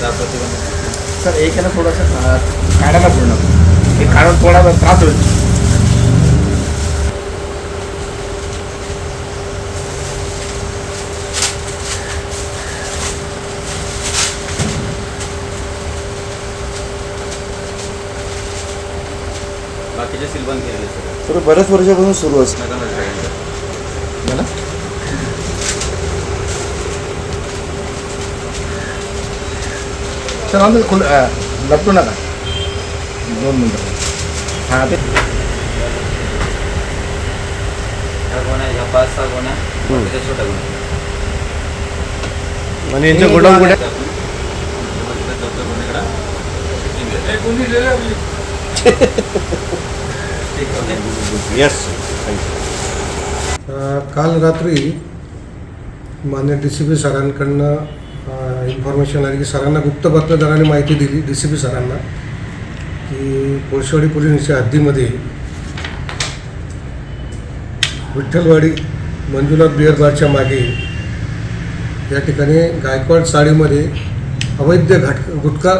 त्या प्रतिबंध सर एक आहे ना थोडंसं काढा ना पूर्ण हे काढून थोडा त्रास होईल. बाकीचे सील बंद केलेले तर बऱ्याच वर्षापासून सुरू असतं नका सगळ्यांचं मला सर आमचं खुल लपटू नका. दोन मिनटं. हां ते ह्या गोण्या ह्या पाच सहा गोण्या बाकीच्या छोट्या गोण्या आणि यांच्या गोडाऊन कुठे? येस अ, काल रात्री मान्य डी सी पी सरांकडनं इन्फॉर्मेशन आली की सरांना गुप्त बातमीदारांनी माहिती दिली डी सी पी सरांना की कोळशेवाडी पोलिसांच्या हद्दीमध्ये विठ्ठलवाडी मंजुनाथ बिअर बारच्या मागे या ठिकाणी गायकवाड चाळीमध्ये अवैध घाट गुटखा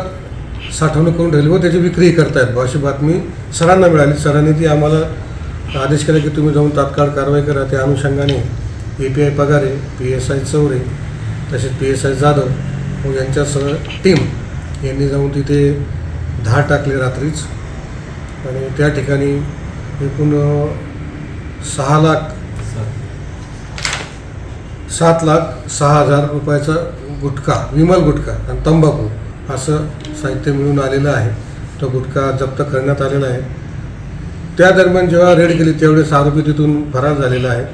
साठवणूक करून ठेवली व त्याची विक्री करतायत. बा अशी बातमी सरांना मिळाली. सरांनी ती आम्हाला आदेश केला की तुम्ही जाऊन तात्काळ कारवाई करा. त्या अनुषंगाने A P I Pagare P S I Chaure तसेच पी एस आय जाधव व यांच्यासह टीम यांनी जाऊन तिथे धाड टाकले रात्रीच. आणि त्या ठिकाणी एकूण सहा लाख सात लाख सहा हजार रुपयाचा गुटखा विमल गुटखा आणि तंबाखू असं साहित्य मिळून आलेलं आहे. तो गुटखा जप्त करण्यात आलेला आहे. त्या दरम्यान जेव्हा रेड केली तेवढेच आरोपी तिथून फरार झालेला आहे.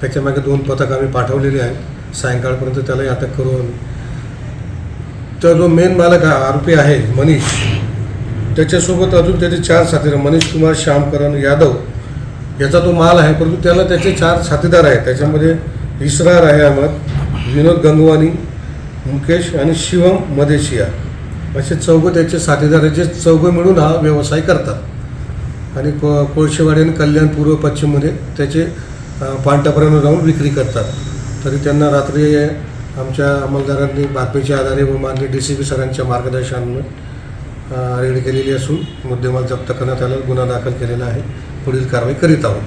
त्याच्यामागे दोन पथक आम्ही पाठवलेली आहेत. सायंकाळपर्यंत त्यालाही अटक करून तर जो मेन मालक हा आरोपी आहे मनीष त्याच्यासोबत अजून त्याचे चार साथीदार मनीष कुमार श्यामकरण यादव याचा तो माल आहे परंतु त्याला त्याचे चार साथीदार आहेत. त्याच्यामध्ये इसरार आहे अहमद विनोद गंगवानी मुकेश आणि शिवम मदेशिया. असे चौघं त्याचे साथीदार आहेत जे चौघं मिळून हा व्यवसाय करतात. आणि को कोळशेवाडी आणि कल्याण पूर्व पश्चिममध्ये त्याचे पांटापर्यंत जाऊन विक्री करतात. तरी त्यांना रात्री आमच्या अंमलदारांनी बातमीच्या आधारे व मान्य डी सी पी सरांच्या मार्गदर्शनामुळे रेड केलेली असून मुद्देमाल जप्त करण्यात आला गुन्हा दाखल केलेला आहे. पुढील कारवाई करीत आहोत.